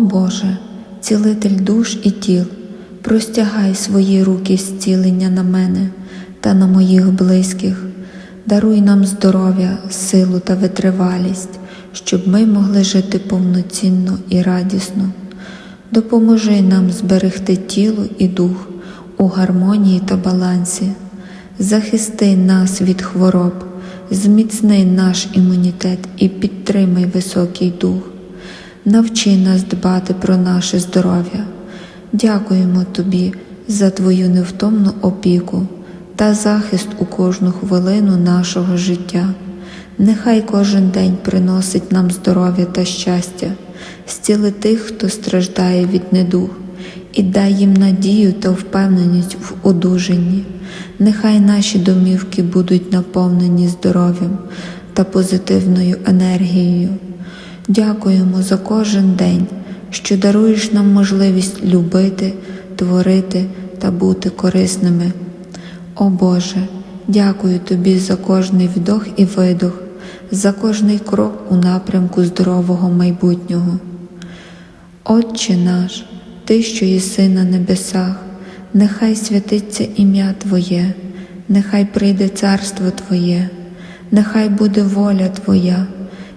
Боже, цілитель душ і тіл, простягай свої руки зцілення на мене та на моїх близьких, даруй нам здоров'я, силу та витривалість, щоб ми могли жити повноцінно і радісно. Допоможи нам зберегти тіло і дух у гармонії та балансі, захисти нас від хвороб, зміцни наш імунітет і підтримай високий дух. Навчи нас дбати про наше здоров'я. Дякуємо Тобі за Твою невтомну опіку та захист у кожну хвилину нашого життя. Нехай кожен день приносить нам здоров'я та щастя, зціли тих, хто страждає від недуг, і дай їм надію та впевненість в одужанні. Нехай наші домівки будуть наповнені здоров'ям та позитивною енергією. Дякуємо за кожен день, що даруєш нам можливість любити, творити та бути корисними. О Боже, дякую Тобі за кожний вдох і видох, за кожний крок у напрямку здорового майбутнього. Отче наш, Ти, що єси на небесах, нехай святиться ім'я Твоє, нехай прийде царство Твоє, нехай буде воля Твоя,